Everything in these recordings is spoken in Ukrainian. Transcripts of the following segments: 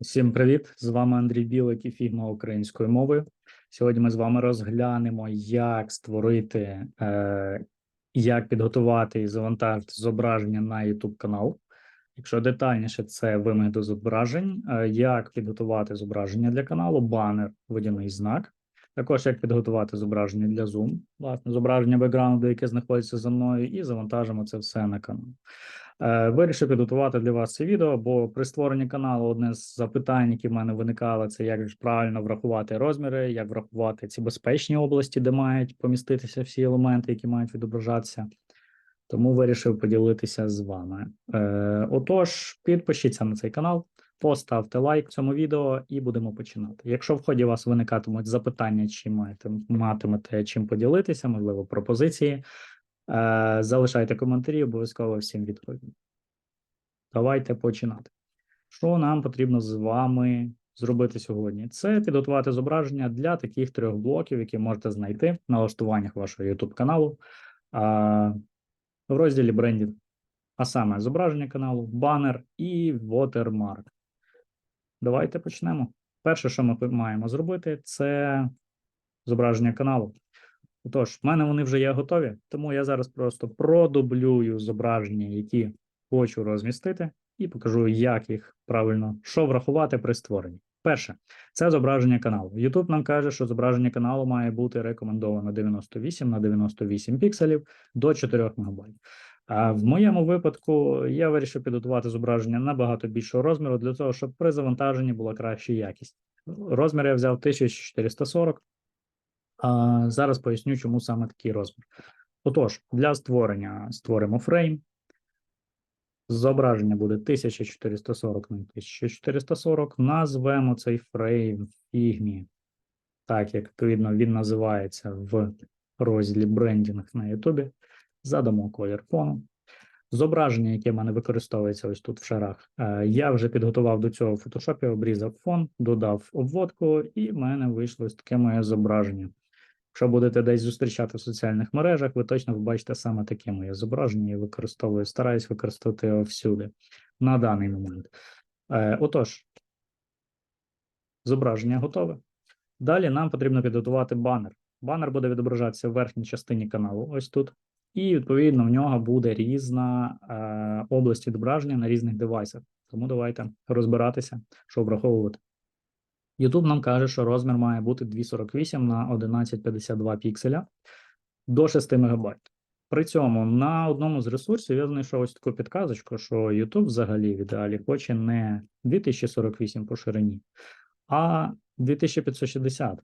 Всім привіт! З вами Андрій Білик і Фігма українською мовою. Сьогодні ми з вами розглянемо, як створити, е, як підготувати і завантажити зображення на YouTube канал. Якщо детальніше, це вимоги до зображень, е, як підготувати зображення для каналу, банер, водяний знак. Також як підготувати зображення для Zoom, власне, зображення бекграунду, яке знаходиться за мною, і завантажимо це все на канал. Е, Вирішив підготувати для вас це відео, бо при створенні каналу одне з запитань, які в мене виникали, це як ж правильно врахувати розміри, як врахувати ці безпечні області, де мають поміститися всі елементи, які мають відображатися. Тому вирішив поділитися з вами. Е, Отож, підпишіться на цей канал, поставте лайк цьому відео і будемо починати. Якщо в ході вас виникатимуть запитання, чи маєте матимете чим поділитися, можливо, пропозиції. Е, Залишайте коментарі, обов'язково всім відповім. Давайте починати. Що нам потрібно з вами зробити сьогодні? Це підготувати зображення для таких трьох блоків, які можете знайти в налаштуваннях вашого YouTube каналу в розділі брендів. А саме зображення каналу, банер і watermark. Давайте почнемо. Перше, що ми маємо зробити, це зображення каналу. Отож, в мене вони вже є готові, тому я зараз просто продублюю зображення, які хочу розмістити, і покажу, як їх правильно що врахувати при створенні. Перше, це зображення каналу. YouTube нам каже, що зображення каналу має бути рекомендовано 98 на 98 пікселів до 4 МБ. А в моєму випадку я вирішив підготувати зображення набагато більшого розміру для того, щоб при завантаженні була краща якість. Розмір я взяв 1440. Зараз поясню, чому саме такий розмір. Отож, для створення створимо фрейм. Зображення буде 1440 на 1440. Назвемо цей фрейм в фігмі. Так, як відповідно він називається в розділі брендінг на YouTube. Задамо колір фону. Зображення, яке в мене використовується ось тут в шарах, е, я вже підготував до цього в фотошопі, обрізав фон, додав обводку, і в мене вийшло ось таке моє зображення. Якщо будете десь зустрічати в соціальних мережах, ви точно побачите саме таке моє зображення і використовую, стараюсь використовувати його всюди на даний момент. Е, Отож, зображення готове. Далі нам потрібно підготувати банер. Банер буде відображатися в верхній частині каналу, ось тут. І відповідно в нього буде різна е, область відображення на різних девайсах. Тому давайте розбиратися, що враховувати. YouTube нам каже, що розмір має бути 248 на 1152 пікселя до 6 МБ. При цьому на одному з ресурсів я знайшов ось таку підказочку, що YouTube взагалі в ідеалі хоче не 2048 по ширині, а 2560.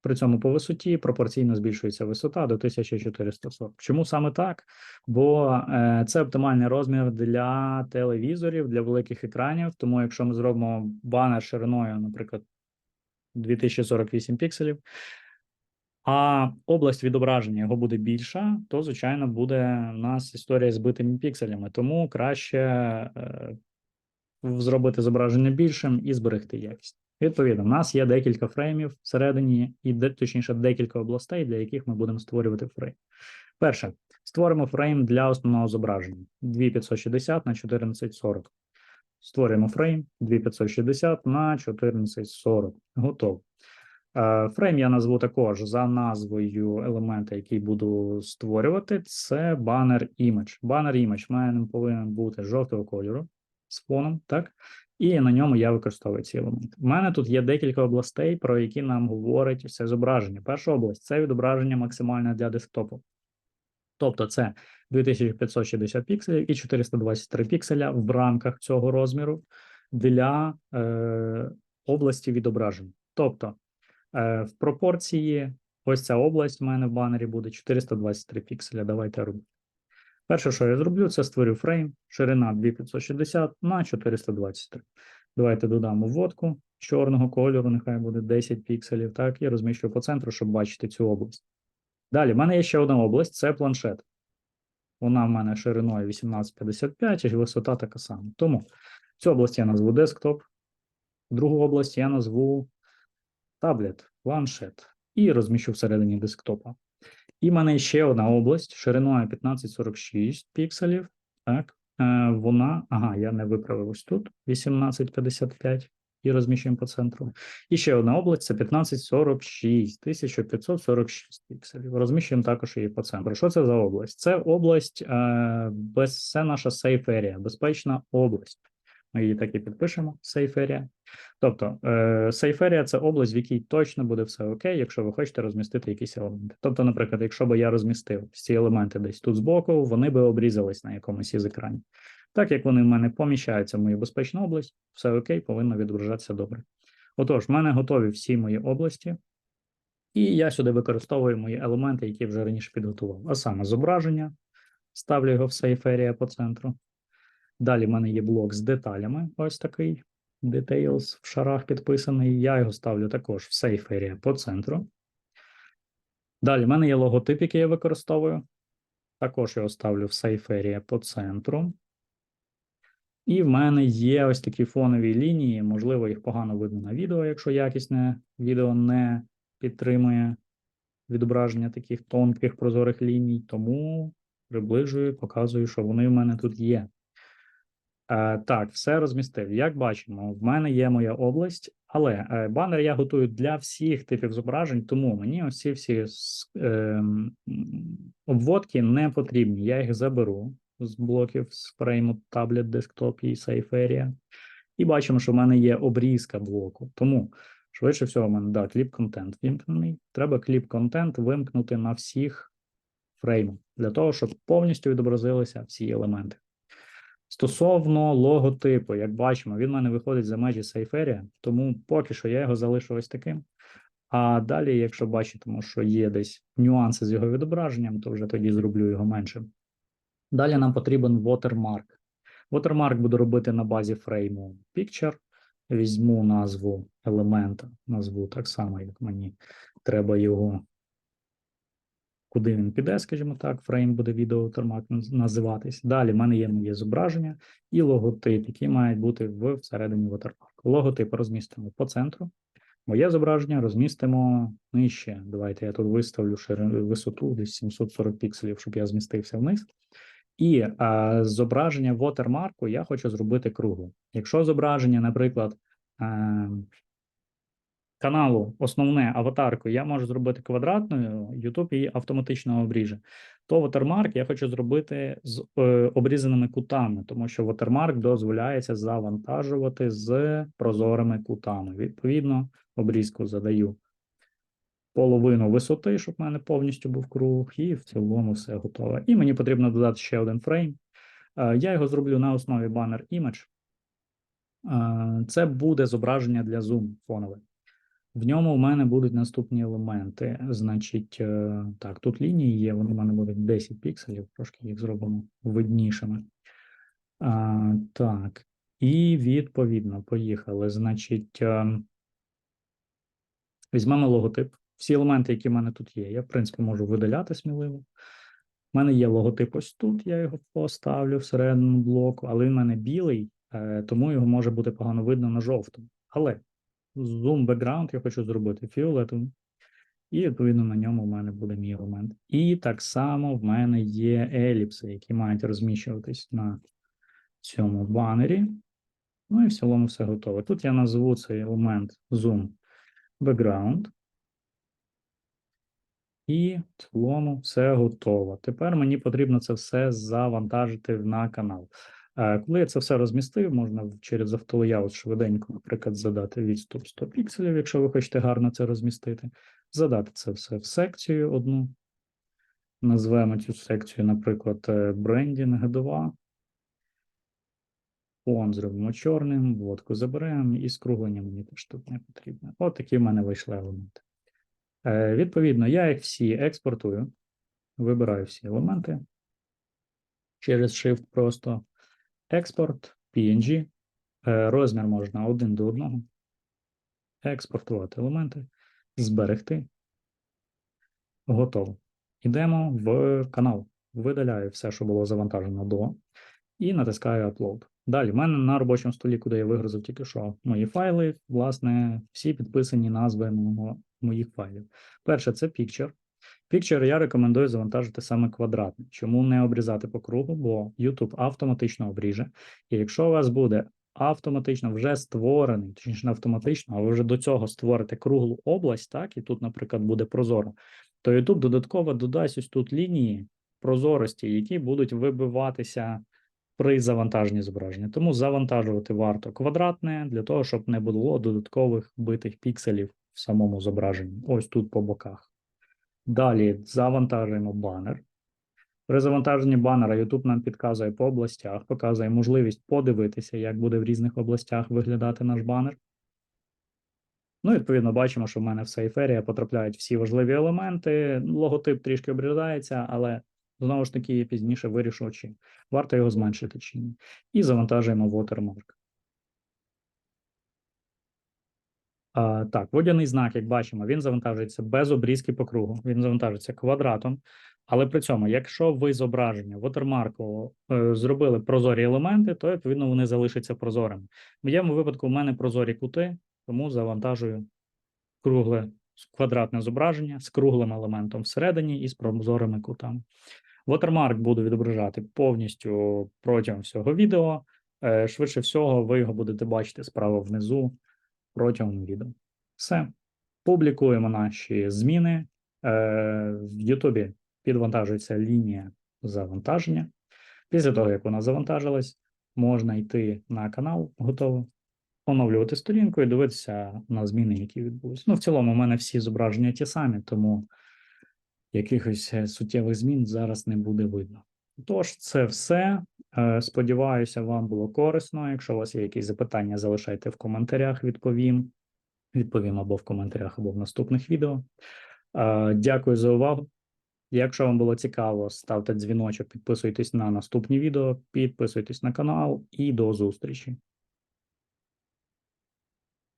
При цьому по висоті пропорційно збільшується висота до 1440. Чому саме так? Бо е, це оптимальний розмір для телевізорів, для великих екранів. Тому, якщо ми зробимо банер шириною, наприклад, 2048 пікселів, а область відображення його буде більша, то, звичайно, буде у нас історія з битими пікселями. Тому краще е, зробити зображення більшим і зберегти якість. Відповідно, в нас є декілька фреймів всередині, і де, точніше, декілька областей, для яких ми будемо створювати фрейм. Перше, створимо фрейм для основного зображення 2560 на 1440. Створюємо фрейм 2560 на 1440. Готово. Е, Фрейм я назву також за назвою елемента, який буду створювати. Це банер імідж. Банер імідж в мене повинен бути жовтого кольору з фоном, так? І на ньому я використовую ці елементи. У мене тут є декілька областей, про які нам говорить це зображення. Перша область це відображення максимальне для десктопу. Тобто це 2560 пікселів і 423 пікселя в рамках цього розміру для е, області відображення. Тобто е, в пропорції ось ця область в мене в банері буде 423 пікселя. Давайте робити. Перше, що я зроблю, це створю фрейм, ширина 2560 на 423. Давайте додамо вводку чорного кольору, нехай буде 10 пікселів, так, і розміщу по центру, щоб бачити цю область. Далі, в мене є ще одна область це планшет. Вона в мене шириною 1855 і висота така сама. Тому цю область я назву десктоп, другу область я назву таблет, планшет і розміщу всередині десктопа. І в мене ще одна область шириною 1546 пікселів. Так, е, вона, ага, я не виправив ось тут 1855, і розміщуємо по центру. І ще одна область це 1546, 1546 пікселів. Розміщуємо також її по центру. Що це за область? Це область, е, без, це наша safe area, безпечна область. Ми її так і підпишемо, safe area. Тобто, е, safe area – це область, в якій точно буде все окей, якщо ви хочете розмістити якісь елементи. Тобто, наприклад, якщо би я розмістив ці елементи десь тут збоку, вони би обрізались на якомусь із екранів. Так як вони в мене поміщаються в мою безпечну область, все окей, повинно відображатися добре. Отож, в мене готові всі мої області, і я сюди використовую мої елементи, які вже раніше підготував. А саме зображення, ставлю його в Area по центру. Далі в мене є блок з деталями, ось такий. Details в шарах підписаний. Я його ставлю також в Area по центру. Далі в мене є логотип, який я використовую. Також його ставлю в Area по центру. І в мене є ось такі фонові лінії. Можливо, їх погано видно на відео, якщо якісне відео не підтримує відображення таких тонких прозорих ліній. Тому приближую, показую, що вони в мене тут є. Е, Так, все розмістив. Як бачимо, в мене є моя область, але е, банер я готую для всіх типів зображень, тому мені ось ці всі ем, обводки не потрібні. Я їх заберу з блоків з фрейму Tablet, Desktop і Area. І бачимо, що в мене є обрізка блоку. Тому швидше всього, в мене да, кліп контент вимкнений. Треба кліп контент вимкнути на всіх фреймах для того, щоб повністю відобразилися всі елементи. Стосовно логотипу, як бачимо, він в мене виходить за межі Area, тому поки що я його залишу ось таким. А далі, якщо бачитиму, що є десь нюанси з його відображенням, то вже тоді зроблю його меншим. Далі нам потрібен watermark. Watermark буду робити на базі фрейму Picture. Візьму назву елемента, назву так само, як мені треба його куди він піде, скажімо так, фрейм буде відео називатись. Далі в мене є моє зображення і логотип, який має бути в всередині watermark. Логотип розмістимо по центру. Моє зображення розмістимо нижче. Давайте я тут виставлю висоту десь 740 пікселів, щоб я змістився вниз. І а, зображення watermark я хочу зробити круглим. Якщо зображення, наприклад, е, каналу, основне аватарку, я можу зробити квадратною, YouTube її автоматично обріже. То watermark я хочу зробити з е, обрізаними кутами, тому що watermark дозволяється завантажувати з прозорими кутами. Відповідно, обрізку задаю половину висоти, щоб в мене повністю був круг, і в цілому все готове. І мені потрібно додати ще один фрейм. Е, Я його зроблю на основі banner image. Е, Це буде зображення для Zoom фонове. В ньому в мене будуть наступні елементи. Значить, е, так, тут лінії є, вони в мене будуть 10 пікселів, трошки їх зробимо виднішими. Так, і відповідно, поїхали. Значить, е, візьмемо логотип. Всі елементи, які в мене тут є, я, в принципі, можу видаляти сміливо. У мене є логотип ось тут, я його поставлю всередину блоку, але він в мене білий, е, тому його може бути погано видно на жовтому. Але zoom background я хочу зробити фіолетовим, і відповідно на ньому в мене буде мій елемент. І так само в мене є еліпси, які мають розміщуватись на цьому банері. Ну і в цілому все готове. Тут я назву цей елемент zoom background. І в цілому все готово. Тепер мені потрібно це все завантажити на канал. Е, Коли я це все розмістив, можна через автолеяут швиденько, наприклад, задати відступ 100 пікселів, якщо ви хочете гарно це розмістити. Задати це все в секцію одну. Назвемо цю секцію, наприклад, е, брендінг 2. Фон зробимо чорним, вводку заберемо і скруглення мені теж тут не потрібно. От такі в мене вийшли елементи. Е, Відповідно, я їх всі експортую, вибираю всі елементи через Shift просто експорт, PNG, Е, розмір можна один до одного. Експортувати елементи, зберегти. Готово. Йдемо в канал. Видаляю все, що було завантажено до, і натискаю Upload. Далі, в мене на робочому столі, куди я вигрузив тільки що мої файли, власне, всі підписані назви мого- моїх файлів. Перше, це Picture. Picture я рекомендую завантажити саме квадратний. Чому не обрізати по кругу? Бо YouTube автоматично обріже. І якщо у вас буде автоматично вже створений, точніше не автоматично, а ви вже до цього створите круглу область, так, і тут, наприклад, буде прозоро, то YouTube додатково додасть ось тут лінії прозорості, які будуть вибиватися при завантаженні зображення. Тому завантажувати варто квадратне для того, щоб не було додаткових битих пікселів самому зображенні. Ось тут по боках. Далі завантажуємо банер. При завантаженні банера YouTube нам підказує по областях, показує можливість подивитися, як буде в різних областях виглядати наш банер. Ну, відповідно, бачимо, що в мене в Сейферія потрапляють всі важливі елементи. Логотип трішки обрізається, але знову ж таки пізніше вирішу, чи варто його зменшити чи ні. І завантажуємо watermark. А, так, водяний знак, як бачимо, він завантажується без обрізки по кругу. Він завантажується квадратом. Але при цьому, якщо ви зображення watermark е, зробили прозорі елементи, то відповідно вони залишаться прозорими. В моєму випадку в мене прозорі кути, тому завантажую кругле квадратне зображення з круглим елементом всередині і з прозорими кутами. Watermark буду відображати повністю протягом всього відео. Е, Швидше всього, ви його будете бачити справа внизу протягом відео. Все. Публікуємо наші зміни. Е, В Ютубі підвантажується лінія завантаження. Після того, як вона завантажилась, можна йти на канал готово, оновлювати сторінку і дивитися на зміни, які відбулися. Ну, в цілому, у мене всі зображення ті самі, тому якихось е, суттєвих змін зараз не буде видно. Тож, це все. Е, Сподіваюся, вам було корисно. Якщо у вас є якісь запитання, залишайте в коментарях, відповім. Відповім або в коментарях, або в наступних відео. Е, Дякую за увагу. Якщо вам було цікаво, ставте дзвіночок, підписуйтесь на наступні відео, підписуйтесь на канал і до зустрічі.